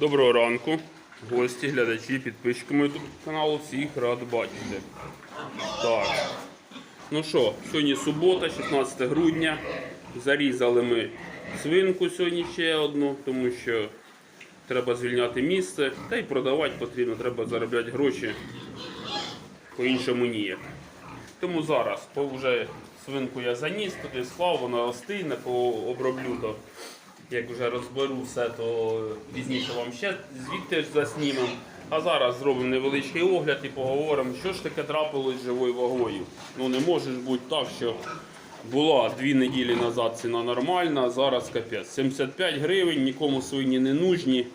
Доброго ранку, гості, глядачі, підписчики YouTube каналу. Всіх рад бачити. Так. Ну що, сьогодні субота, 16 грудня. Зарізали ми свинку сьогодні ще одну, тому що треба звільняти місце. Та й продавати потрібно, треба заробляти гроші. По-іншому ніяк. Тому зараз вже свинку я заніс, туди склав, вона остине, пооброблю. Як вже розберу все, то пізніше вам ще звідти заснімемо. А зараз зробимо невеличкий огляд і поговоримо, що ж таке трапилось живою вагою. Ну не може ж бути так, що була дві неділі назад ціна нормальна, а зараз капець. 75 гривень, нікому свині не нужні.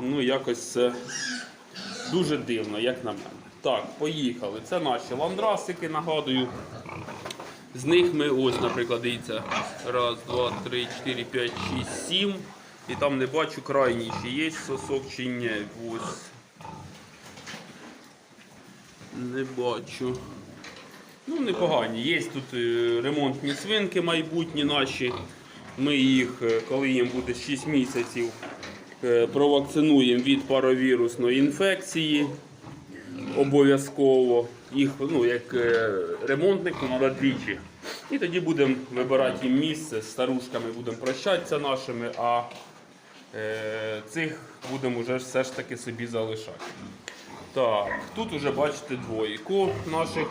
Ну якось це дуже дивно, як на мене. Так, поїхали. Це наші ландрасики, нагадую. З них ми ось, наприклад, дивіться, раз, два, три, чотири, п'ять, шість, сім. І там не бачу крайній, чи є сосок, чи ні. Ось. Не бачу. Ну, непогані. Є тут е, ремонтні свинки майбутні наші. Ми їх, е, коли їм буде 6 місяців, е, провакцинуємо від паровірусної інфекції обов'язково. Їх ну, як ремонтнику треба двічі. І тоді будемо вибирати їм місце з старушками, будемо прощатися нашими, а е, цих будемо вже все ж таки собі залишати. Так, тут вже бачите двойку наших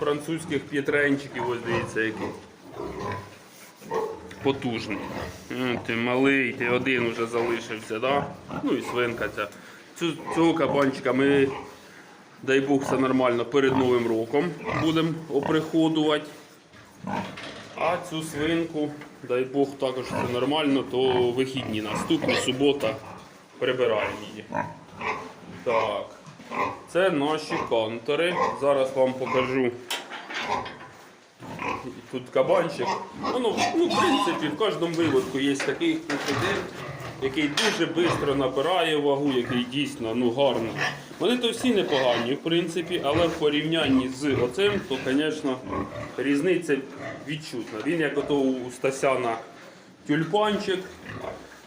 французьких п'єтренчиків. Ось дивіться, який потужний. Ти малий, ти один вже залишився, да? ну і свинка ця. Цього кабанчика ми дай Бог все нормально перед Новим роком будемо оприходувати. А цю свинку, дай Бог також все нормально, то вихідні наступні, субота прибираємо її. Так, це наші контори. Зараз вам покажу. Тут кабанчик. Воно, ну, в принципі, в кожному виводку є такий кухидин, який дуже швидко набирає вагу, який дійсно ну, гарний. Вони то всі непогані, в принципі, але в порівнянні з оцим, то, звісно, різниця відчутна. Він як ото у Стасяна тюльпанчик,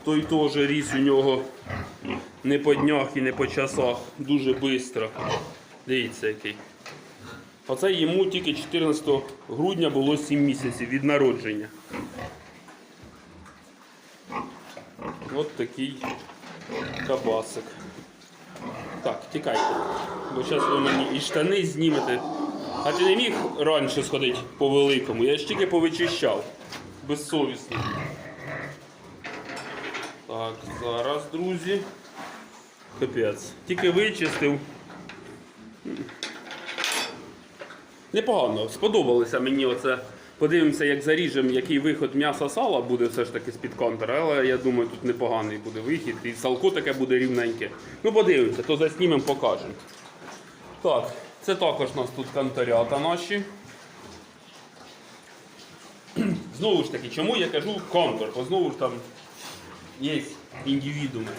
той теж ріс у нього не по днях і не по часах, дуже швидко. Дивіться який. Оце йому тільки 14 грудня було 7 місяців від народження. От такий кабасик. Так, тікайте. Бо зараз ви мені і штани знімете. А ти не міг раніше сходити по великому? Я ж тільки повичищав. Безсовісно. Так, зараз, друзі. Капець. Тільки вичистив. Непогано, сподобалося мені оце. Подивимося, як заріжемо, який виход м'яса сала буде все ж таки з-під контура, але я думаю, тут непоганий буде вихід. І салко таке буде рівненьке. Ну подивимося, то заснімемо, покажемо. Так, це також у нас тут канторята наші. Знову ж таки, чому я кажу контур? Бо знову ж там є індивідуми.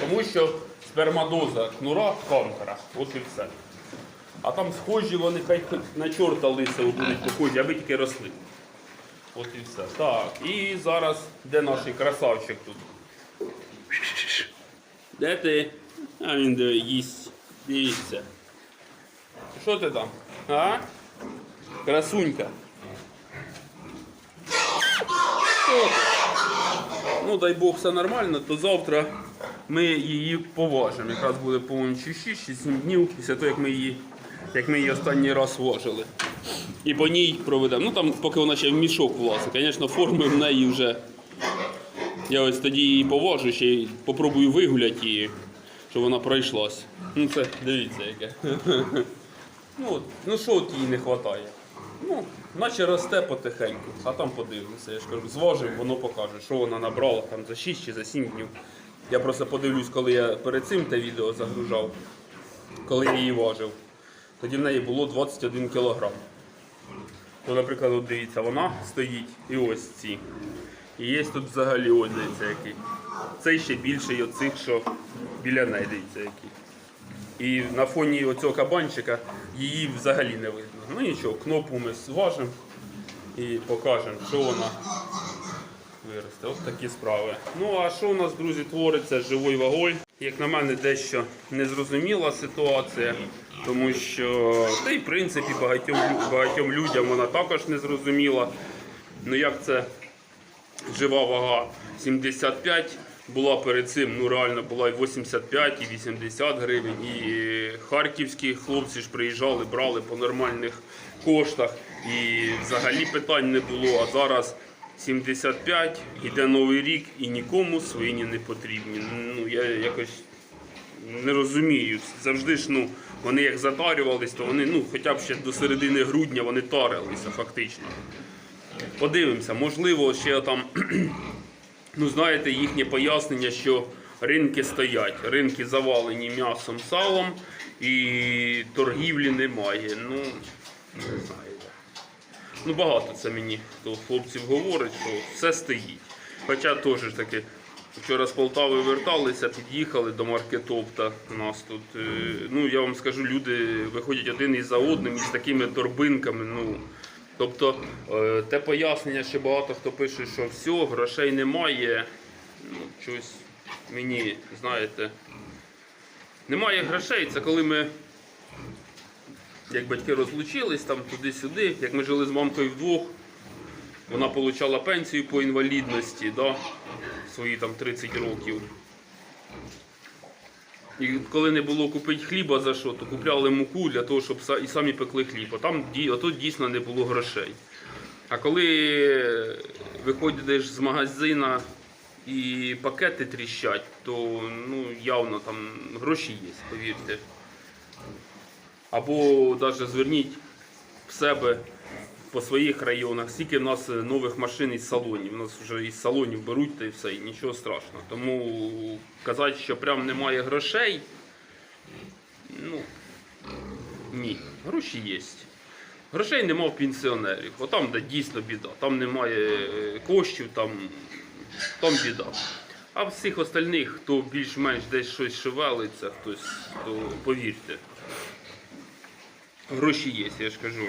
Тому що спермадоза кнура контура. От і все. А там схожі вони хай на чорта лисого будуть похожі, аби тільки росли. От і все. Так, і зараз де наш красавчик тут? Де ти? А він де їсть. Дивіться. Що ти там? А? Красунька. Що ти? Ну, дай Бог, все нормально, то завтра ми її поважимо. Якраз буде, по-моєму, 6-7 днів після того, як ми її, як ми її останній раз важили. І по ній проведемо. Ну там, поки вона ще в мішок влазить. Звісно, форми в неї вже. Я ось тоді її поважу, ще й попробую вигуляти її, щоб вона пройшлась. Ну це дивіться яке. Ну, от, ну що от їй не вистачає? Ну, наче росте потихеньку, а там подивимося. Я ж кажу, зважив, воно покаже, що вона набрала там за 6 чи за 7 днів. Я просто подивлюсь, коли я перед цим те відео загружав, коли я її важив. Тоді в неї було 21 кг. То, наприклад, от дивіться, вона стоїть і ось ці. І є тут взагалі ось дивіться який. Цей ще більший оцих, що біля неї дивіться який. І на фоні оцього кабанчика її взагалі не видно. Ну нічого, кнопку ми зважимо і покажемо, що вона виросте. Ось такі справи. Ну а що у нас, друзі, твориться з живою вагою? Як на мене, дещо незрозуміла ситуація, тому що та й в принципі багатьом, багатьом людям вона також незрозуміла. Ну як це жива вага 75 була перед цим, ну реально була і 85, і 80 гривень. І харківські хлопці ж приїжджали, брали по нормальних коштах. І взагалі питань не було. А зараз 75, іде новий рік і нікому свині не потрібні. Ну я якось не розумію. Завжди ж ну, вони як затарювались, то вони ну, хоча б ще до середини грудня вони тарилися фактично. Подивимося, можливо, ще там, ну знаєте, їхнє пояснення, що ринки стоять, ринки завалені м'ясом, салом і торгівлі немає. Ну, не знаю. Ну, багато це мені хто хлопців говорить, що все стоїть. Хоча теж таки, вчора з Полтави верталися, під'їхали до маркетопта. У нас тут, е, ну я вам скажу, люди виходять один із за одним із такими торбинками. Ну, тобто е, те пояснення, що багато хто пише, що все, грошей немає. Ну, щось мені, знаєте, немає грошей. Це коли ми як батьки розлучились там туди-сюди, як ми жили з мамкою вдвох, вона отримала пенсію по інвалідності, да, свої там 30 років. І коли не було купити хліба за що, то купляли муку для того, щоб і самі пекли хліб. А там а тут дійсно не було грошей. А коли виходиш з магазина і пакети тріщать, то ну, явно там гроші є, повірте. Або навіть зверніть в себе по своїх районах, скільки в нас нових машин із салонів. У нас вже із салонів беруть та і все, і нічого страшного. Тому казати, що прям немає грошей, ну ні, гроші є. Грошей нема в пенсіонерів. Отам, де дійсно біда. Там немає е, коштів, там, там біда. А всіх остальних, хто більш-менш десь щось шевелиться, хтось, то повірте, гроші є, я ж кажу.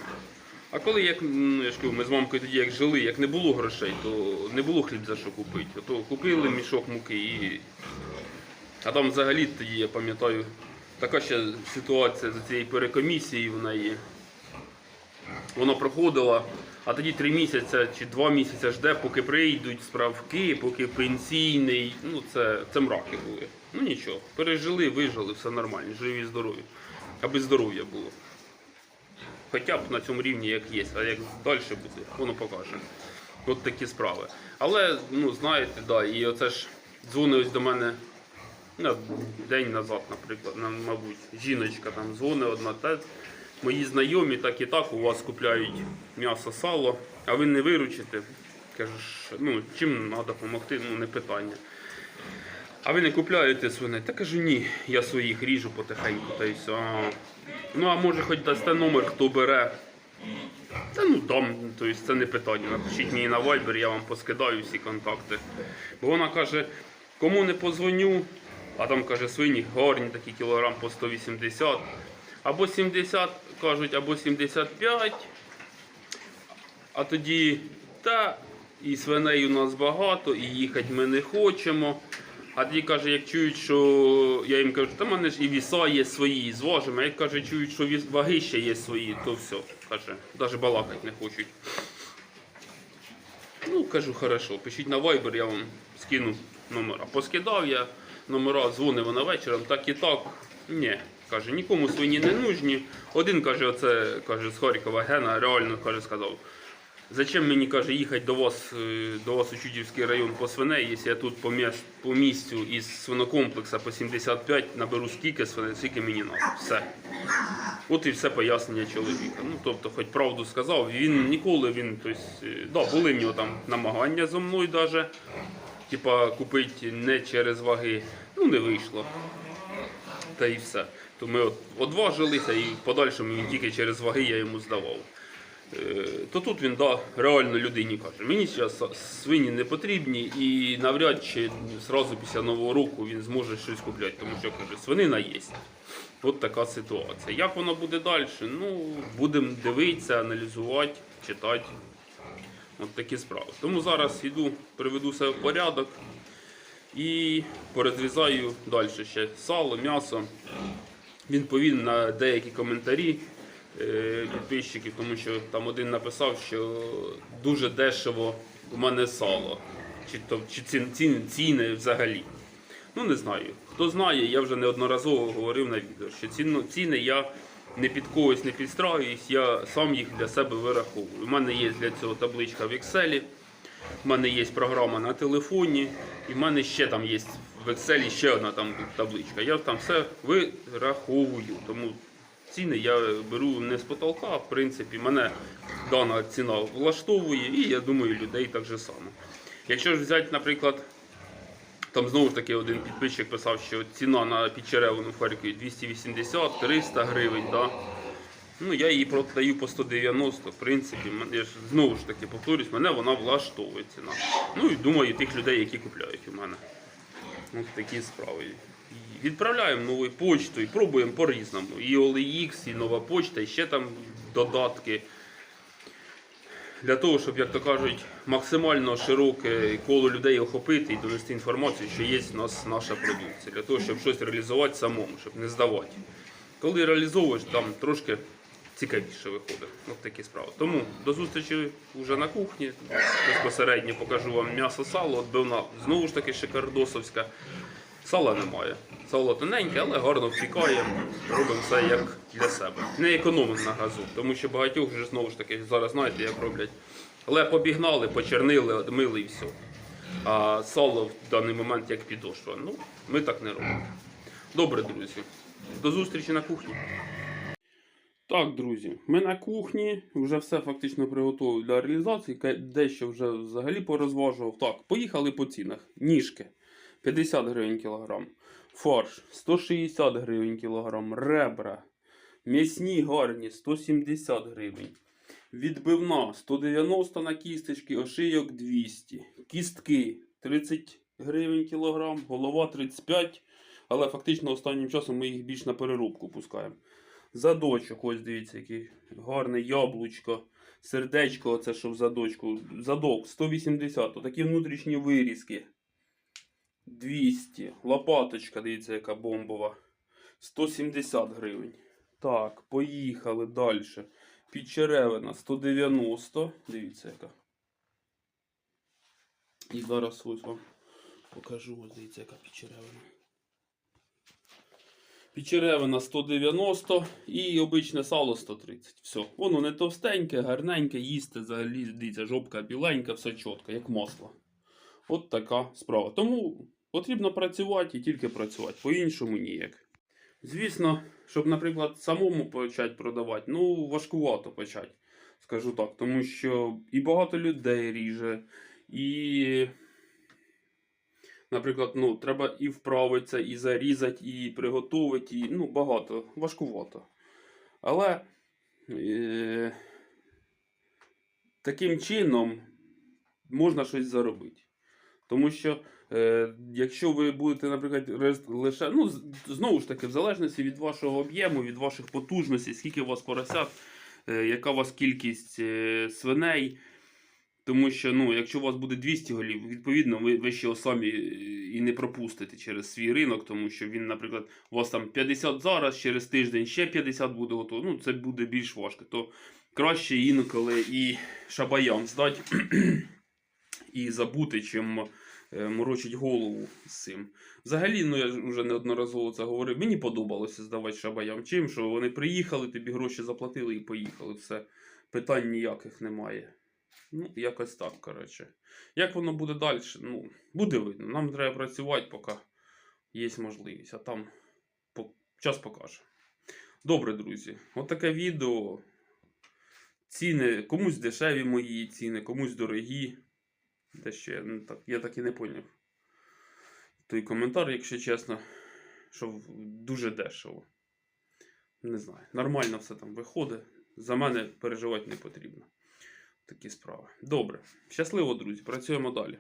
А коли як ну, я ж кажу, ми з мамкою тоді як жили, як не було грошей, то не було хліб за що купити. То купили мішок муки і. А там взагалі тоді, я пам'ятаю, така ще ситуація за цією перекомісією в неї. Вона проходила, а тоді три місяці чи два місяці жде, поки прийдуть справки, поки пенсійний. Ну це, це мраки були. Ну нічого, пережили, вижили, все нормально, живі, здорові. Аби здоров'я було. Хоча б на цьому рівні, як є, а як далі буде, воно покаже. От такі справи. Але, ну, знаєте, да, і оце ж дзвонить ось до мене ну, день назад, наприклад, мабуть, жіночка там дзвонить одна, та мої знайомі так і так у вас купляють м'ясо, сало, а ви не виручите. Кажеш, ну, чим треба допомогти, ну не питання. А ви не купляєте свиней? Та кажу, ні, я своїх ріжу потихеньку та й все. Ну а може хоч дасте номер, хто бере. Та ну дам, тобто це не питання. Напишіть мені на Viber, я вам поскидаю всі контакти. Бо вона каже, кому не позвоню, а там каже, свині гарні такі кілограм по 180. Або 70 кажуть, або 75. А тоді та і свиней у нас багато, і їхати ми не хочемо. А тоді каже, як чують, що я їм кажу, та в мене ж і віса є свої, зважимо. А як каже, чують, що ваги ще є свої, то все. Каже, навіть балакати не хочуть. Ну, кажу, хорошо, пишіть на Viber, я вам скину номера. Поскидав я номера, дзвонив вона вечором, так і так. Ні. Каже, нікому свині не нужні. Один каже, оце каже, з Харкова Гена, реально каже, сказав. Зачем мені каже їхати до вас, е, до вас у Чудівський район по свиней, якщо я тут по, міс- по місцю із свинокомплекса по 75 наберу скільки свиней, скільки мені треба. Все. От і все пояснення чоловіка. Ну, тобто, хоч правду сказав, він ніколи він, тобто, е, да, були в нього там намагання зо мною даже, типа купити не через ваги, ну не вийшло. Та і все. То ми от одважилися і в подальшому він тільки через ваги я йому здавав. Е, То тут він да, реально людині каже, мені зараз свині не потрібні і навряд чи зразу після Нового року він зможе щось купляти, тому що каже, свинина є. От така ситуація. Як воно буде далі? Ну, будемо дивитися, аналізувати, читати. От такі справи. Тому зараз іду, приведу себе в порядок і перезрізаю далі ще сало, м'ясо. Відповім на деякі коментарі підписчиків, тому що там один написав, що дуже дешево у мене сало. Чи, то, чи ці- ціни, ціни взагалі. Ну не знаю. Хто знає, я вже неодноразово говорив на відео, що ціну, ціни я не під когось не підстраююсь, я сам їх для себе вираховую. У мене є для цього табличка в Excel, у мене є програма на телефоні, і в мене ще там є в Excel ще одна там табличка. Я там все вираховую. Тому ціни я беру не з потолка, а в принципі, мене дана ціна влаштовує, і я думаю, людей так же само. Якщо ж взяти, наприклад, там знову ж таки один підписчик писав, що ціна на підчеревину в Харкові 280-300 гривень. Да? Ну, я її продаю по 190, в принципі, я ж знову ж таки повторюсь, мене вона влаштовує ціна. Ну і думаю, тих людей, які купляють у мене. Ось такі справи. І відправляємо новою почтою, пробуємо по-різному. І OLX, і нова почта, і ще там додатки. Для того, щоб, як то кажуть, максимально широке коло людей охопити і донести інформацію, що є в нас наша продукція, для того, щоб щось реалізувати самому, щоб не здавати. Коли реалізовуєш, там трошки цікавіше виходить. Ось такі справи. Тому до зустрічі вже на кухні. Безпосередньо покажу вам м'ясо сало, отбивна знову ж таки шикардосовська. Сала немає. Сало тоненьке, але гарно втікає. Робимо все як для себе. Не економимо на газу, тому що багатьох вже знову ж таки зараз знаєте, як роблять. Але побігнали, почернили, одмили і все. А сало в даний момент як підошва. Ну, ми так не робимо. Добре, друзі. До зустрічі на кухні. Так, друзі, ми на кухні вже все фактично приготували для реалізації. Дещо вже взагалі порозважував. Так, поїхали по цінах. Ніжки 50 гривень кілограм. Фарш 160 гривень кілограм. Ребра. М'ясні гарні 170 гривень. Відбивна 190 на кісточки, ошийок 200. Кістки 30 гривень кілограм, голова 35. Але фактично останнім часом ми їх більш на переробку пускаємо. Задочок, ось дивіться, який гарний яблучко, сердечко, оце що в задочку. Задок 180, такі внутрішні вирізки. 200. Лопаточка, дивіться, яка бомбова. 170 гривень. Так, поїхали далі. Підчеревина 190. Дивіться, яка. І зараз ось вам покажу, ось дивіться, яка підчеревина. Печеревина 190 і обичне сало 130. Все. Воно не товстеньке, гарненьке, їсти взагалі, дивіться, жопка біленька, все чітко, як масло. От така справа. Тому потрібно працювати і тільки працювати, по-іншому ніяк. Звісно, щоб, наприклад, самому почати продавати, ну, важкувато почати, скажу так, тому що і багато людей ріже, і Наприклад, ну, треба і вправитися, і зарізати, і приготувати, і ну, багато, важкувато. Але е, таким чином можна щось заробити. Тому що, якщо ви будете, наприклад, лише, ну, знову ж таки, в залежності від вашого об'єму, від ваших потужностей, скільки у вас поросят, е, яка у вас кількість е, свиней. Тому що, ну, якщо у вас буде 200 голів, відповідно, ви, ви ще самі е, і не пропустите через свій ринок, тому що він, наприклад, у вас там 50 зараз, через тиждень ще 50 буде готово. Ну, це буде більш важко. То краще інколи і шабаян здати і забути, чим е, морочить голову з цим. Взагалі, ну я вже неодноразово це говорив. Мені подобалося здавати шабаям. Чим, що вони приїхали, тобі гроші заплатили і поїхали. Все. Питань ніяких немає. Ну, якось так, коротше. Як воно буде далі? Ну, буде видно. Нам треба працювати, поки є можливість, а там час покаже. Добре, друзі. От таке відео. Ціни, комусь дешеві мої ціни, комусь дорогі. Де я, ну, так, я так і не поняв. Той коментар, якщо чесно, що дуже дешево. Не знаю. Нормально все там виходить. За мене переживати не потрібно. Такі справи. Добре. Щасливо, друзі. Працюємо далі.